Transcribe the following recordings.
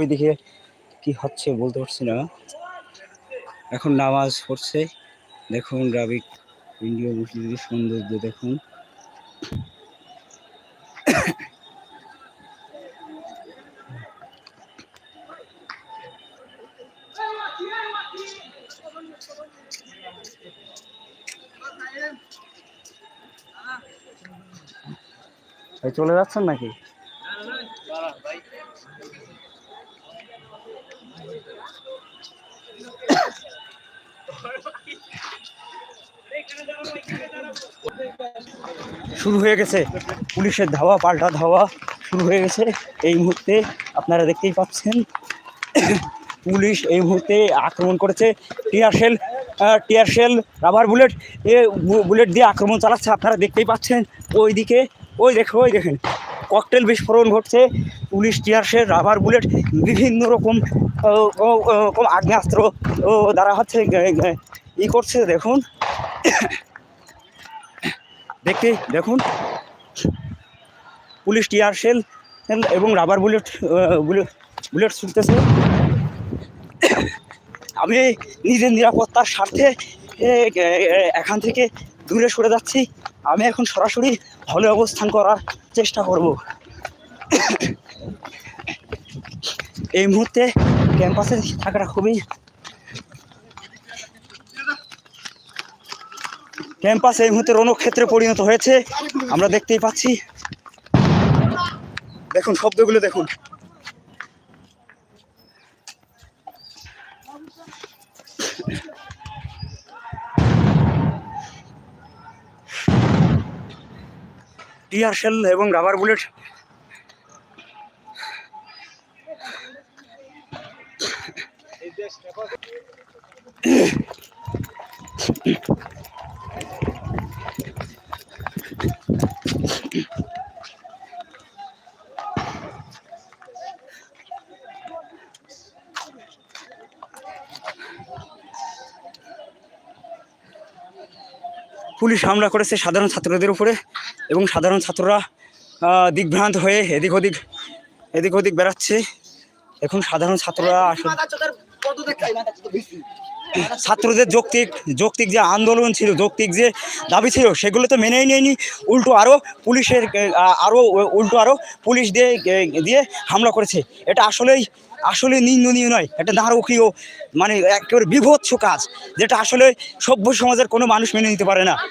ওইদিকে কি হচ্ছে, বলতে পারছি না। এখন নামাজ পড়ছে। দেখুন রাবিক ইন্ডিয়া মসজিদের সৌন্দর্য, দেখুন। চলে যাচ্ছেন নাকি? হয়ে গেছে। পুলিশের ধাওয়া, পাল্টা ধাওয়া শুরু হয়ে গেছে। এই মুহূর্তে আপনারা দেখতেই পাচ্ছেন, পুলিশ এই মুহূর্তে আক্রমণ করেছে। Tear shell tear shell rubber bullet, এ বুলেট দিয়ে আক্রমণ চালাচ্ছে। আপনারা দেখতেই পাচ্ছেন ওই দিকে ওই দেখো, ওই দেখেন, ককটেল বিস্ফোরণ ঘটছে। Police, tear shell, rubber bullet, বিভিন্ন রকম আগ্নেয়াস্ত্র দ্বারা হচ্ছে ই করছে। দেখুন দেখতে, দেখুন। পুলিশ টিয়ার শেল এবং রাবার বুলেট বুলেট ছুটতেছে। আমি নিজের নিরাপত্তার স্বার্থে এখান থেকে দূরে সরে যাচ্ছি। আমি এখন সরাসরি হলে অবস্থান করার চেষ্টা করব। এই মুহূর্তে ক্যাম্পাসে থাকাটা খুবই ক্যাম্পাস এই মুহূর্তে রণক্ষেত্রে পরিণত হয়েছে। আমরা দেখতেই পাচ্ছি। দেখুন, শব্দগুলো দেখুন। টিয়ার শেল এবং রাবার বুলেট। পুলিশ হামলা করেছে সাধারণ ছাত্রদের উপরে এবং সাধারণ ছাত্ররা আহ, দিগ্ভ্রান্ত হয়ে এদিক ওদিক এদিক ওদিক বেড়াচ্ছে। এখন সাধারণ ছাত্ররা আসলে ছাত্রদের যৌক্তিক যৌক্তিক যে আন্দোলন ছিল যৌক্তিক যে দাবি ছিল সেগুলো তো মেনেই নেয়নি। উল্টো আরও পুলিশের আরও উল্টো আরও পুলিশ দিয়ে দিয়ে হামলা করেছে। এটা আসলেই আসলে নিন্দনীয় নয়। এটা নারকীয় মানে একেবারে বিভৎস কাজ যেটা আসলে সভ্য সমাজের কোনো মানুষ মেনে নিতে পারে না।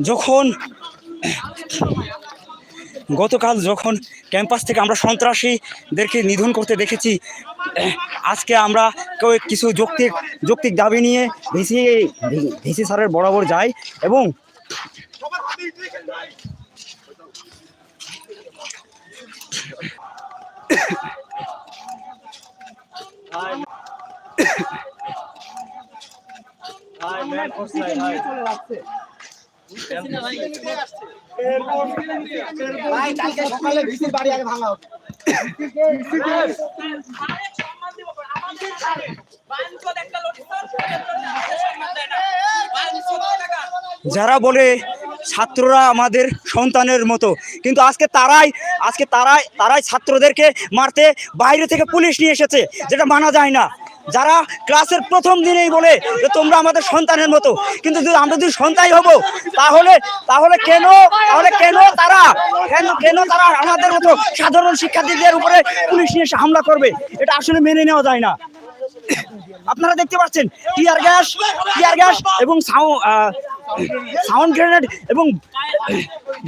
যখন গতকাল যখন ক্যাম্পাস থেকে আমরা সন্ত্রাসীদেরকে নিধন করতে দেখেছি আজকে আমরা কেউ কিছু যৌক্তিক যৌক্তিক দাবি নিয়ে ভিসি ভিসি স্যারের বরাবর যাই এবং যারা বলে ছাত্ররা আমাদের সন্তানের মতো, কিন্তু আজকে তারাই আজকে তারাই তারাই ছাত্রদেরকে মারতে বাইরে থেকে পুলিশ নিয়ে এসেছে, যেটা মানা যায় না। যারা ক্লাসের প্রথম দিনেই বলে যে তোমরা আমাদের সন্তানের মতো, কিন্তু যদি আমরা যদি সন্তানই হব, তাহলে তাহলে কেন তাহলে কেন তারা, কেন কেন তারা আমাদের মতো সাধারণ শিক্ষার্থীদের উপরে পুলিশ নিয়ে হামলা করবে? এটা আসলে মেনে নেওয়া যায় না। আপনারা দেখতে পাচ্ছেন, টিয়ার গ্যাস টিয়ার গ্যাস এবং সাউন্ড গ্রেনেড এবং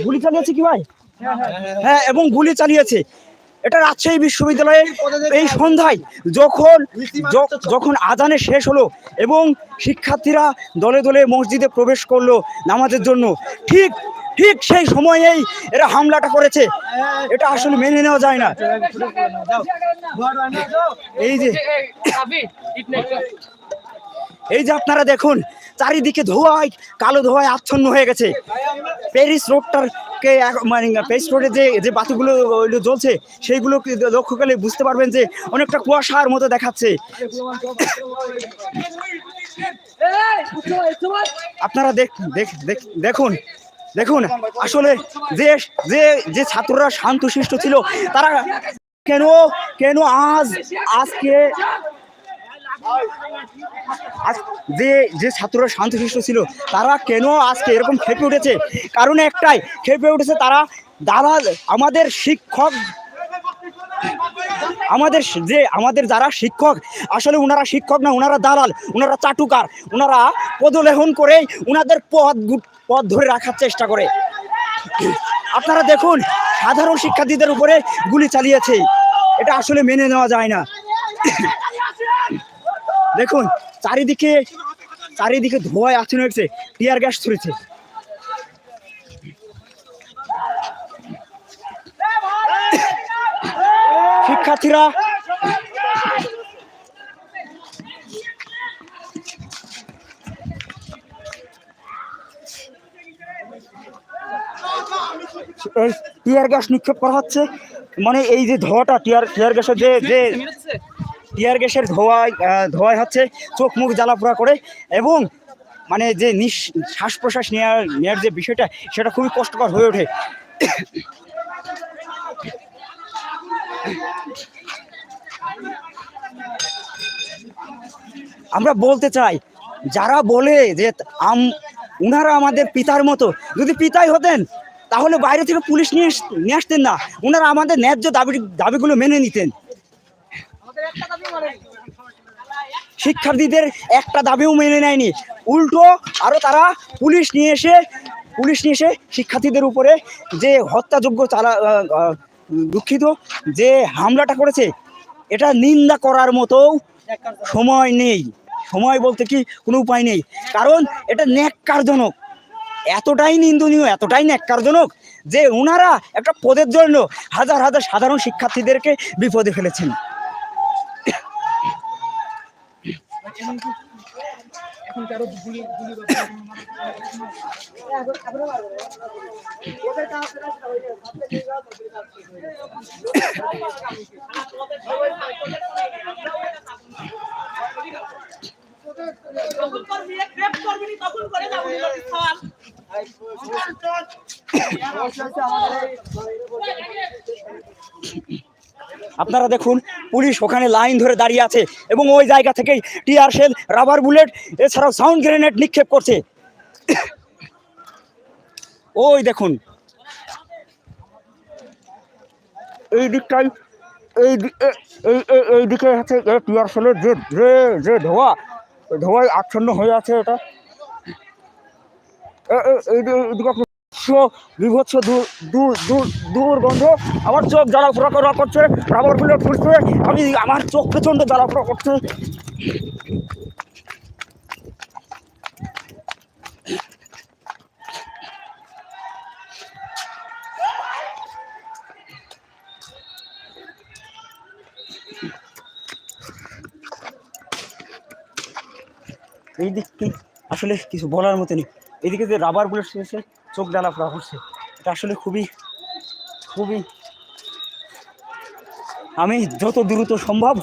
গুলি চালিয়েছে কি ভাই? হ্যাঁ এবং গুলি চালিয়েছে। এটা রাজশাহী বিশ্ববিদ্যালয়ে এই সন্ধ্যায় যখন যখন আজানে শেষ হলো এবং শিক্ষার্থীরা দলে দলে মসজিদে প্রবেশ করল নামাজের জন্য ঠিক ঠিক সেই সময়েই এরা হামলাটা করেছে। এটা আসলে মেনে নেওয়া যায় না। এই যে এই যে আপনারা দেখুন চারিদিকে ধোঁয়ায় কালো ধোঁয়ায় আচ্ছন্ন হয়ে গেছে। প্যারিস রোডটারকে এক- মানে রোডে যে যে বাতিগুলো জ্বলছে, সেইগুলো লক্ষ্য করলে বুঝতে পারবেন যে অনেকটা কুয়াশার মতো দেখাচ্ছে। আপনারা দেখ দেখ দেখ- দেখুন দেখুন, আসলে যে যে যে ছাত্ররা শান্তশিষ্ট ছিল, তারা কেন কেন আজ আজকে আজ যে যে ছাত্ররা শান্তশিষ্ট ছিল, তারা কেন আজকে এরকম খেপে উঠেছে? কারণ একটাই, খেপে উঠেছে তারা দালাল, আমাদের শিক্ষক, আমাদের যে আমাদের যারা শিক্ষক, আসলে ওনারা শিক্ষক না ওনারা দালাল ওনারা চাটুকার ওনারা পদলেহন করে ওনাদের পদ পদ ধরে রাখার চেষ্টা করে। আপনারা দেখুন, সাধারণ শিক্ষার্থীদের উপরে গুলি চালিয়েছে। এটা আসলে মেনে নেওয়া যায় না। দেখুন, চারিদিকে চারিদিকে ধোঁয়ায় আচরণ হয়েছে, টিয়ার গ্যাস ছুড়েছে। শিক্ষার্থীরা, টিয়ার গ্যাস নিক্ষেপ করা হচ্ছে। মানে এই যে ধোঁয়াটা, টিয়ার টিয়ার গ্যাসের যে যে টিয়ার গ্যাসের ধোঁয়ায় ধোঁয়ায় হচ্ছে চোখ মুখ জ্বালাপোড়া করে এবং মানে যে নিঃ শ্বাস প্রশ্বাস নেওয়ার নেওয়ার যে বিষয়টা, সেটা খুবই কষ্টকর হয়ে ওঠে। আমরা বলতে চাই, যারা বলে যে আম, উনারা আমাদের পিতার মতো, যদি পিতাই হতেন, তাহলে বাইরে থেকে পুলিশ নিয়ে নিয়ে আসতেন না। উনারা আমাদের ন্যায্য দাবি, দাবিগুলো মেনে নিতেন। শিক্ষার্থীদের একটা দাবিও মেনে নেয়নি। উল্টো আরও তারা পুলিশ নিয়ে এসে, পুলিশ নিয়ে এসে শিক্ষার্থীদের উপরে যে হত্যাযোগ্য চালা দুঃখিত, যে হামলাটা করেছে, এটা নিন্দা করার মতো সময় নেই। সময় বলতে কি কোনো উপায় নেই। কারণ এটা ন্যাক্কারজনক। এতটাই নিন্দনীয়, এতটাই ন্যাক্কারজনক যে ওনারা একটা পদের জন্য হাজার হাজার সাধারণ শিক্ষার্থীদেরকে বিপদে ফেলেছেন। যখন করবি ক্রেপ করবি তখন করে যাব খাওয়ার আপনারা দেখুন, পুলিশ ওখানে লাইন ধরে দাঁড়িয়ে আছে এবং ওই জায়গা থেকেই টিয়ার শেল, রাবার বুলেট, এছাড়াও সাউন্ড গ্রেনেড নিক্ষেপ করছে। ওই দেখুন। এই দিকটাই, এই এই দিকে হচ্ছে টিয়ার শেলের যে যে যে ধোয়া, ধোঁয়ায় আচ্ছন্ন হয়ে আছে এটা। এই দি- এইদিকে আপনি বিভৎস দূর দূর আমার চোখ জ্বালা করা করছে, রাবার বুলেট ফুটছে আমি আমার চোখ প্রচণ্ড জ্বালা ফোড়া করছে। এই দিকটি আসলে কিছু বলার মতো নেই। এদিকে যে রাবার বুলেট এসে চোখ ডানা ফোড়া করছে এটা আসলে খুবই খুবই আমি যত দ্রুত সম্ভব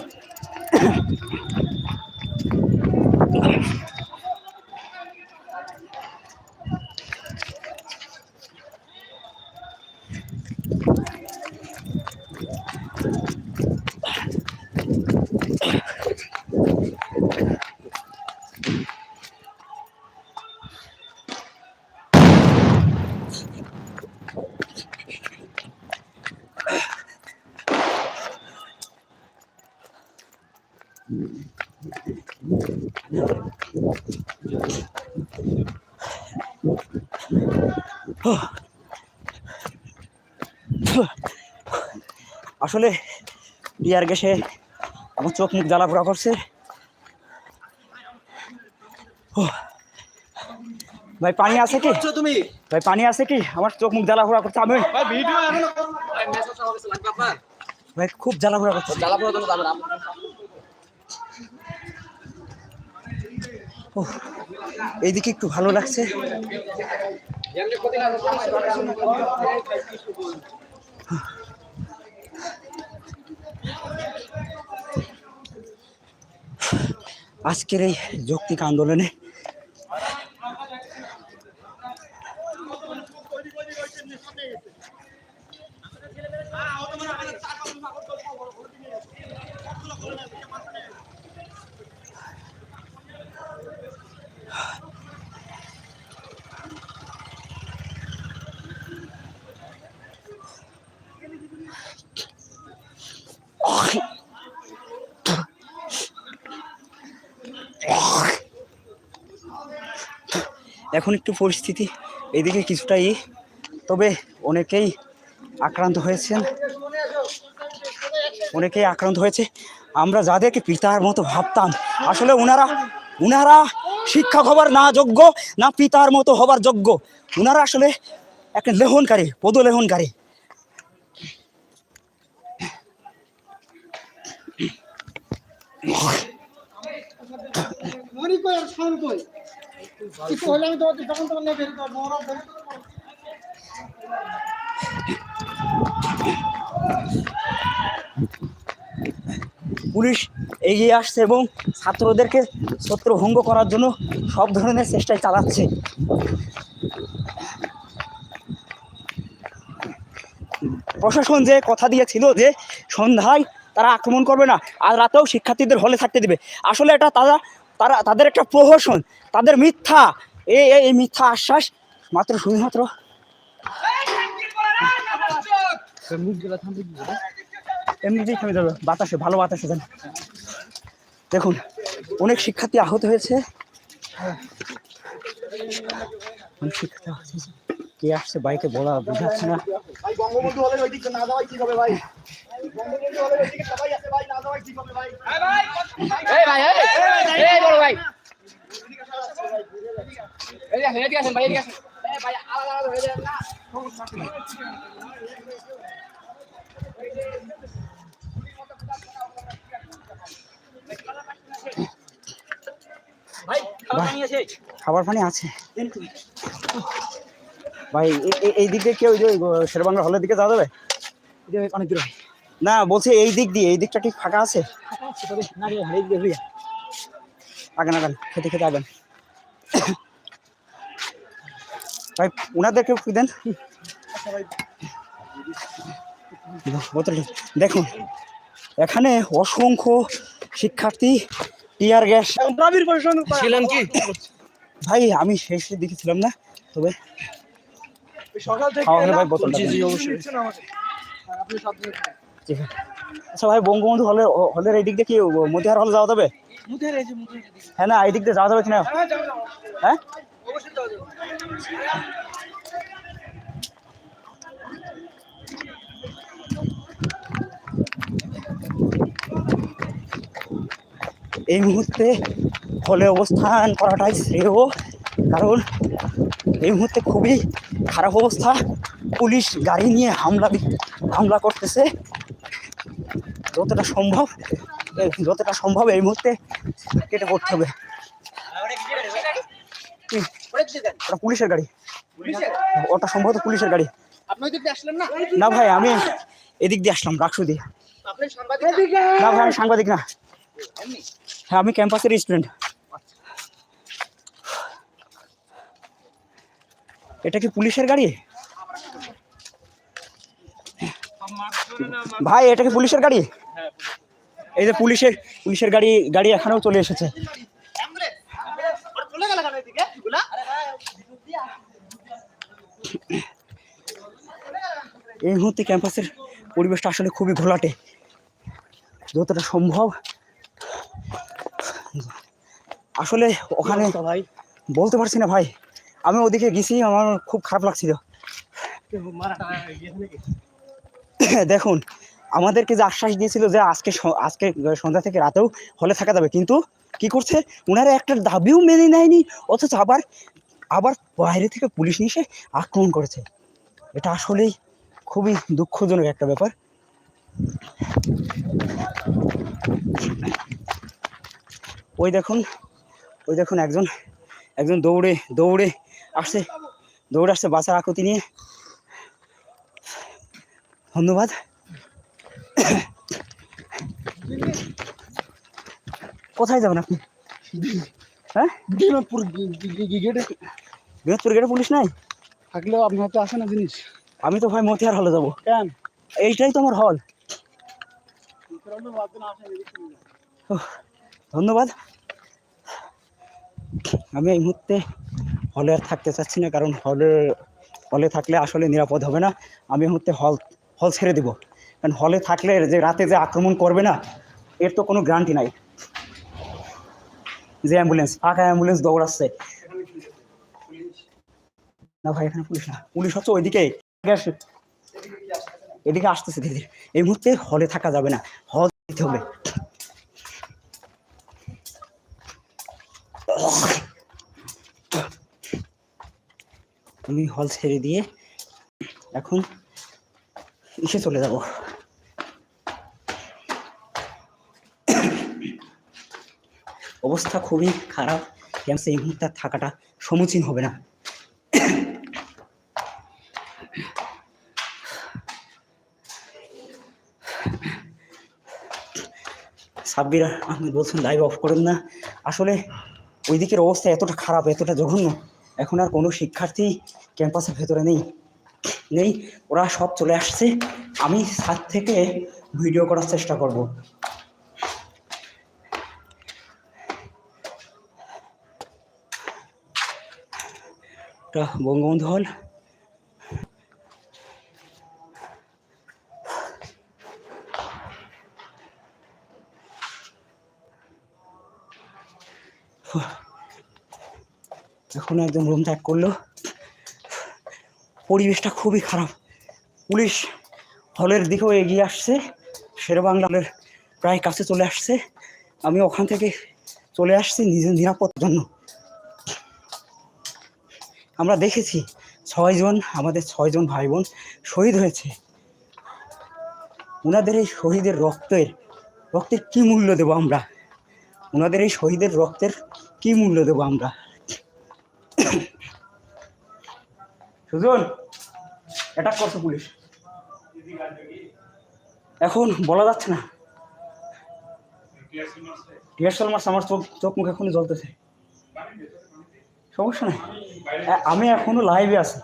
আসলে টিয়ার গ্যাসে আমার চোখ মুখ জ্বালা পোড়া করছে। ও, ভাই পানি আছে কি? তুমি? ভাই পানি আছে কি? আমার চোখ মুখ জ্বালা পোড়া করছে আমি। ভাই ভিডিও এখনও ভাই খুব জ্বালা পোড়া করছে। জ্বালা পোড়া তো যাবে না ওহ, এইদিকে একটু ভালো লাগছে। আজকের এই যৌক্তিক আন্দোলনে এখন একটু পরিস্থিতি এদিকে কিছুটা ই তবে অনেকেই আক্রান্ত হয়েছেন। অনেকেই আক্রান্ত হয়েছে। আমরা যাদেরকে পিতার মতো ভাবতাম, আসলে ওনারা ওনারা শিক্ষক হবার না যোগ্য, না পিতার মতো হবার যোগ্য। ওনারা আসলে একটা লেহনকারী পদলেহনকারী মনি কই? আর পুলিশ এগিয়ে আসছে এবং ছাত্রদেরকে ছত্রভঙ্গ করার জন্য সব ধরনের চেষ্টাই চালাচ্ছে। প্রশাসন যে কথা দিয়েছিল যে সন্ধ্যায় তারা আক্রমণ করবে না আর রাতেও শিক্ষার্থীদের হলে থাকতে দেবে। আসলে এটা তারা তারা তাদের একটা প্রহসন, তাদের মিথ্যা। এই এই- মিথ্যা আশ্বাস, মাত্র শুধুমাত্র যাবে, বাতাসে, ভালো বাতাসে যান। দেখুন, অনেক শিক্ষার্থী আহত হয়েছে। অনেক কে আসছে, বাইকে বলা বোঝাচ্ছে না। ভাই ভাই। ভাই ভাই ভাই ভাই ভাই ভাই হয়ে খাবার পানি আছে? ভাই এই দিক দিয়ে কেউ শেরবাংলা হলের দিকে যাওয়া যাবে? অনেক দূর না বলছি এই দিক দিয়ে এই দিকটা ঠিক ফাঁকা আছে? না আগান আগান খেতে খেতে আগান। ভাই ওনাদেরকে একটু দেন? দেখুন এখানে অসংখ্য শিক্ষার্থী টিয়ার গ্যাস। ছিলেন কি? ভাই আমি শেষ দেখেছিলাম না তবে সকাল থেকে ভাই। বোতলটা জি জি অবশ্যই। আপনি ঠিক আছে। আচ্ছা ভাই বঙ্গবন্ধু হলের হলের এই দিক দিয়ে কি মতিহার হলে যাওয়া যাবে? হ্যাঁ না এই দিক। দিয়ে যাওয়া যাবে কিনা? হ্যাঁ হ্যাঁ? এই মুহূর্তে হলে অবস্থান করাটাই শ্রেয় কারণ এই মুহূর্তে খুবই খারাপ অবস্থা। পুলিশ গাড়ি নিয়ে হামলা হামলা করতেছে। যতটা সম্ভব যতটা সম্ভব এই মুহূর্তে কেটে করতে হবে? ওটা পুলিশের গাড়ি। ওটা সম্ভবত পুলিশের গাড়ি। না ভাই, আমি এদিক দিয়ে আসলাম রাকসু দিয়ে। না ভাই, আমি সাংবাদিক না। হ্যাঁ আমি ক্যাম্পাসের স্টুডেন্ট। এটা কি পুলিশের গাড়ি? ভাই এটা কি পুলিশের গাড়ি? এই যে পুলিশের পুলিশের গাড়ি গাড়ি এখানেও চলে এসেছে। এই মুহূর্তে ক্যাম্পাসের পরিবেশটা আসলে খুবই ঘোলাটে। যতটা সম্ভব। আসলে ওখানে ভাই? বলতে পারছি না ভাই। আমি ওদিকে গেছি আমার খুব খারাপ লাগছিল। দেখুন, আমাদেরকে যে আশ্বাস দিয়েছিল যে আজকে আজকে সন্ধ্যা থেকে রাতেও হলে থাকা যাবে, কিন্তু কি করছে? ওনারা একটা দাবিও মেনে নেয়নি, অথচ আবার আবার বাইরে থেকে পুলিশ নিয়ে আক্রমণ করেছে। এটা আসলেই খুবই দুঃখজনক একটা ব্যাপার। ওই দেখুন ওই দেখুন একজন একজন দৌড়ে দৌড়ে আসছে দৌড়ে আসছে বাঁচার আকুতি নিয়ে। ধন্যবাদ। কোথায় যাবেন আপনি? হ্যাঁ? গেটে। পুলিশ নাই? থাকলেও আপনি হয়তো আসে না জিনিস। আমি তো ভাই মতিয়ার হলে যাব। কেন? এইটাই তো আমার হল ধন্যবাদ। আমি এই মুহূর্তে হলে আর থাকতে চাচ্ছি না কারণ হলে হলে থাকলে আসলে নিরাপদ হবে না। আমি এই মুহূর্তে হল হল ছেড়ে দিব। কারণ হলে থাকলে যে রাতে যে আক্রমণ করবে না, এর তো কোনো গ্যারান্টি নাই। যে অ্যাম্বুলেন্স ফাঁকা অ্যাম্বুলেন্স দৌড়াচ্ছে। না ভাই, এখানে পুলিশ না। পুলিশ হচ্ছে ওইদিকে, এদিকে আসতেছে ধীরে ধীরে। এই মুহূর্তে হলে থাকা যাবে না। হল দিতে হবে। আমি হল ছেড়ে দিয়ে এখন ইসে চলে যাব। অবস্থা খুবই খারাপ। ক্যাম্পসে এই মুহূর্তে থাকাটা সমীচীন হবে না। সাব্বির আহমেদ বলছেন লাইভ অফ করেন না। আসলে ওই দিকের অবস্থা এতটা খারাপ, এতটা জঘন্য। এখন আর কোনো শিক্ষার্থী ক্যাম্পাসের ভেতরে নেই। নেই, ওরা সব চলে আসছে। আমি ছাদ থেকে ভিডিও করার চেষ্টা করব। এটা বঙ্গবন্ধু হল। এখন একদম রুম ত্যাগ করল। পরিবেশটা খুবই খারাপ। পুলিশ হলের দিকেও এগিয়ে আসছে শেরবাংলার প্রায় কাছে চলে আসছে। আমি ওখান থেকে চলে আসছি নিজের নিরাপত্তার জন্য। আমরা দেখেছি ছয়জন আমাদের ছয়জন ভাই বোন শহীদ হয়েছে। ওনাদের এই শহীদের রক্তের রক্তের কি মূল্য দেবো আমরা? ওনাদের এই শহীদের রক্তের কি মূল্য দেবো আমরা? সুজন অ্যাটাক করছে পুলিশ। এখন বলা যাচ্ছে না। টিয়ারশাল মার্চ আমার চোখ চোখ মুখ এখনও জ্বলতেছে। সমস্যা নাই। আমি এখনও লাইভে আছি।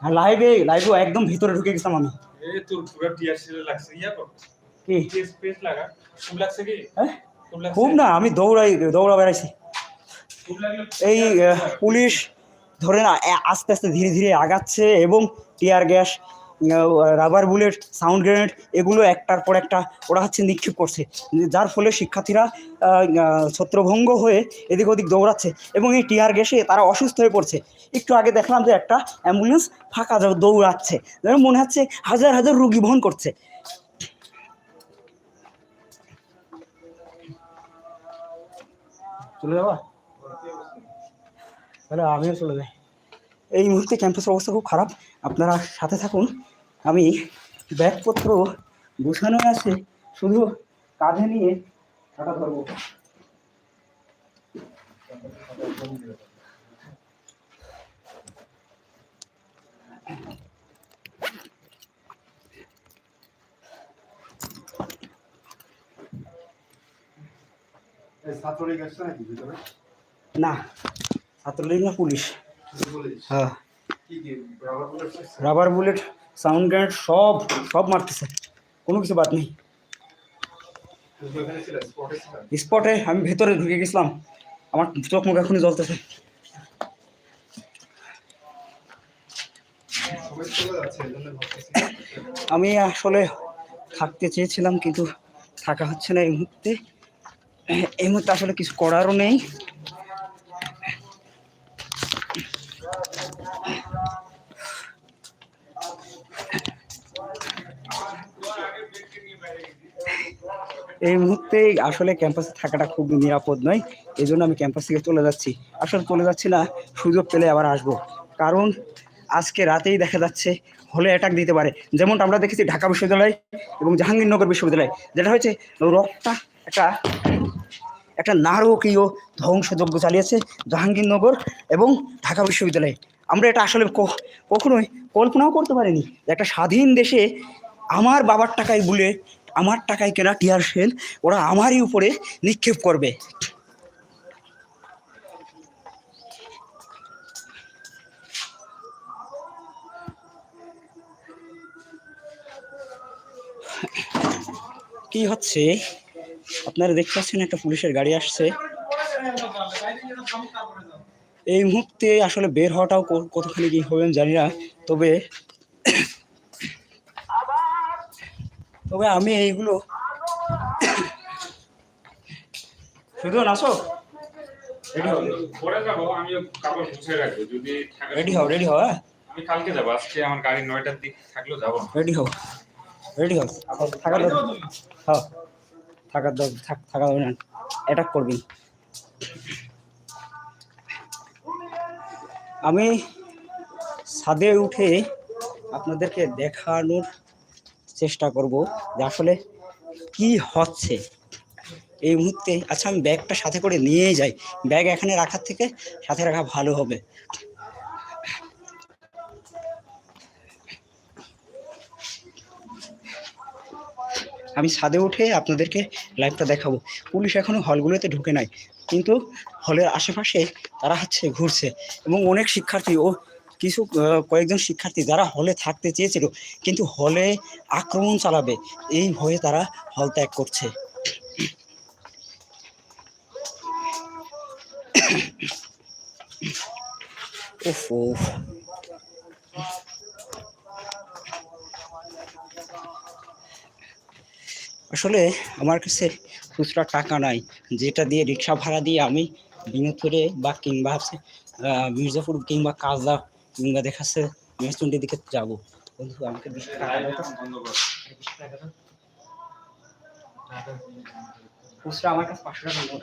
হ্যাঁ লাইভে লাইভে একদম ভিতরে ঢুকে গেছিলাম আমি। খুব না আমি দৌড়াই দৌড়া বেড়াইছি। এই পুলিশ ধরে না আস্তে আস্তে ধীরে ধীরে আগাচ্ছে এবং tear gas rubber bullet sound grenade এগুলো একটার পর একটা ওরা হচ্ছে নিক্ষেপ করছে। যার ফলে শিক্ষার্থীরা ছত্রভঙ্গ হয়ে এদিক ওদিক দৌড়াচ্ছে এবং এই টিয়ার গ্যাসে তারা অসুস্থ হয়ে পড়ছে। একটু আগে দেখলাম যে একটা অ্যাম্বুলেন্স ফাঁকা দৌড়াচ্ছে। যেন মনে হচ্ছে হাজার হাজার রুগী বহন করছে। চলে যাওয়া তাহলে আমিও চলে যাই। এই মুহূর্তে ক্যাম্পাসের অবস্থা খুব খারাপ। আপনারা সাথে থাকুন। আমি ব্যাগপত্র গুছানো আছে। শুধু কাঁধে নিয়ে হাঁটা ধরবো। ছাত্রলীগ আসছে নাকি ভিতরে? না। ছাত্রলীগ না পুলিশ? হ্যাঁ। রাবার বুলেট সাউন্ড গ্রেনেড সব সব মারতেছে। কোনো কিছু বাদ নেই। স্পটে আমি ভেতরে ঢুকে গেছিলাম। আমার চোখ মুখ এখনই জ্বলতেছে। আমি আসলে থাকতে চেয়েছিলাম কিন্তু থাকা হচ্ছে না এই মুহূর্তে। এই মুহূর্তে আসলে কিছু করারও নেই। এই মুহূর্তে আসলে ক্যাম্পাসে থাকাটা খুব নিরাপদ নয়। এই জন্য আমি ক্যাম্পাস থেকে চলে যাচ্ছি। আসলে চলে যাচ্ছি না, সুযোগ পেলে আবার আসব। কারণ আজকে রাতেই দেখা যাচ্ছে হলে অ্যাটাক দিতে পারে। যেমনটা আমরা দেখেছি ঢাকা বিশ্ববিদ্যালয় এবং জাহাঙ্গীরনগর বিশ্ববিদ্যালয়, যেটা হয়েছে রক্তটা একটা একটা নারকীয় ধ্বংসযজ্ঞ চালিয়েছে জাহাঙ্গীরনগর এবং ঢাকা বিশ্ববিদ্যালয়ে। আমরা এটা আসলে কখনোই কল্পনাও করতে পারিনি একটা স্বাধীন দেশে আমার বাবার টাকায় বুলে আমার টাকায় কেনা টিয়ার সেল, ওরা আমারই উপরে নিক্ষেপ করবে। কি হচ্ছে? আপনারা দেখতে পাচ্ছেন একটা পুলিশের গাড়ি আসছে। এই মুহূর্তে আসলে বের হওয়াটাও কতখানি কি হবেন জানি না, তবে তবে আমি এইগুলো শুধু আসো। রেডি হও থাকে রেডি হও হ্যাঁ? আমি কালকে যাব আজকে আমার গাড়ি নয়টার দিক থাকলেও যাব রেডি হও রেডি হও। দরকার। হ্যাঁ থাকার দরকার থাকা যাবে না অ্যাটাক করবি। আমি ছাদে উঠে আপনাদেরকে দেখানোর চেষ্টা করব যে আসলে কি হচ্ছে। এই মুহূর্তে আচ্ছা আমি ব্যাগটা সাথে করে নিয়েই যাই। ব্যাগ এখানে রাখার থেকে সাথে রাখা ভালো হবে। আমি ছাদে উঠে আপনাদেরকে লাইভটা দেখাবো। পুলিশ এখনও হলগুলোতে ঢুকে নাই। কিন্তু হলের আশেপাশে তারা হচ্ছে ঘুরছে এবং অনেক শিক্ষার্থী ও কিছু কয়েকজন শিক্ষার্থী যারা হলে থাকতে চেয়েছিল, কিন্তু হলে আক্রমণ চালাবে, এই ভয়ে তারা হল ত্যাগ করছে। আসলে আমার কাছে খুচরা টাকা নাই, যেটা দিয়ে রিক্সা ভাড়া দিয়ে আমি বিনোদপুরে বা কিংবা মির্জাপুর কিংবা কাজা কিংবা দেখাচ্ছে মেসুন্ডির দিকে যাব। বন্ধু, আমাকে বিশ টাকা। বিশ টাকা আমার কাছে পাঁচশো টাকা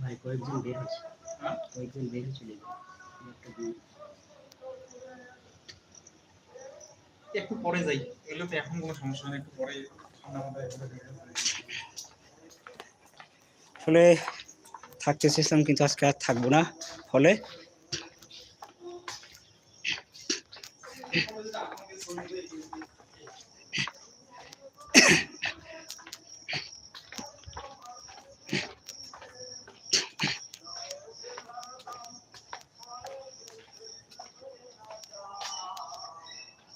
ভাই, কয়েকজন বের হচ্ছে কয়েকজন বের দেখো। একটা পরে যাই এগুলো তো এখন কোনো সমস্যা নেই একটু পরে। আসলে থাকতে চেয়েছিলাম কিন্তু আজকে আর থাকব না ফলে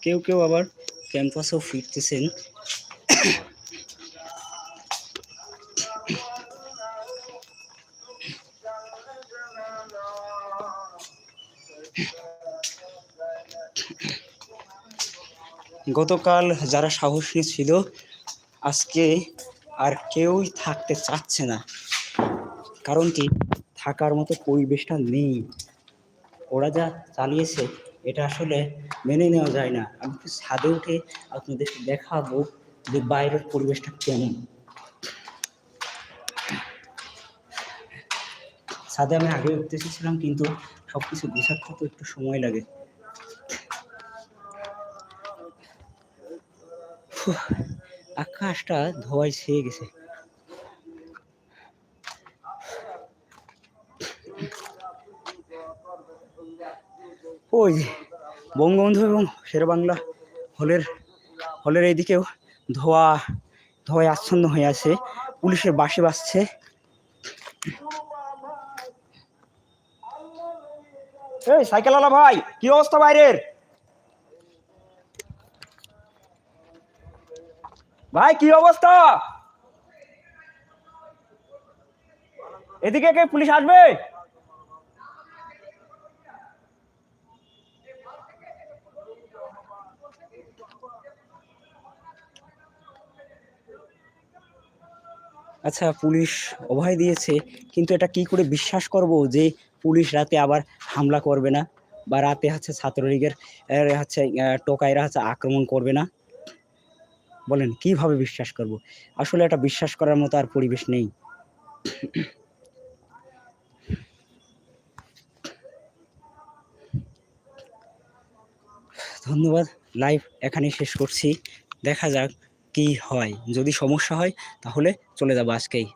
কেউ কেউ আবার ক্যাম্পাসেও ফিরতেছেন। গতকাল যারা সাহসী ছিল, আজকে আর কেউই থাকতে চাচ্ছে না। কারণ কি? থাকার মতো পরিবেশটা নেই। ওরা যা চালিয়েছে, এটা আসলে মেনে নেওয়া যায় না। আমি ছাদে উঠে আপনাদেরকে দেখাবো যে বাইরের পরিবেশটা কেমন। ছাদে আমি আগে উঠতে এসেছিলাম, কিন্তু সব কিছু গোছাতে তো একটু সময় লাগে। আকাশটা ধোয়ায় ছেয়ে গেছে। ওই বঙ্গবন্ধু এবং শেরবাংলা হলের হলের এইদিকেও ধোয়া, ধোয়ায় আচ্ছন্ন হয়ে আছে। পুলিশের বাসে বাসছে এই, সাইকেলওয়ালা ভাই, কি অবস্থা বাইরের? ভাই, কি অবস্থা? এদিকে কে পুলিশ আসবে? আচ্ছা পুলিশ অভয় দিয়েছে, কিন্তু এটা কি করে বিশ্বাস করব যে পুলিশ রাতে আবার হামলা করবে না? বা রাতে হচ্ছে ছাত্রলীগের হচ্ছে টোকাইরা হচ্ছে আক্রমণ করবে না? বলেন, কীভাবে বিশ্বাস করব? আসলে এটা বিশ্বাস করার মতো আর পরিবেশ নেই। ধন্যবাদ, লাইভ এখানেই শেষ করছি। দেখা যাক। কি হয়। যদি সমস্যা হয় তাহলে চলে যাব আজকেই।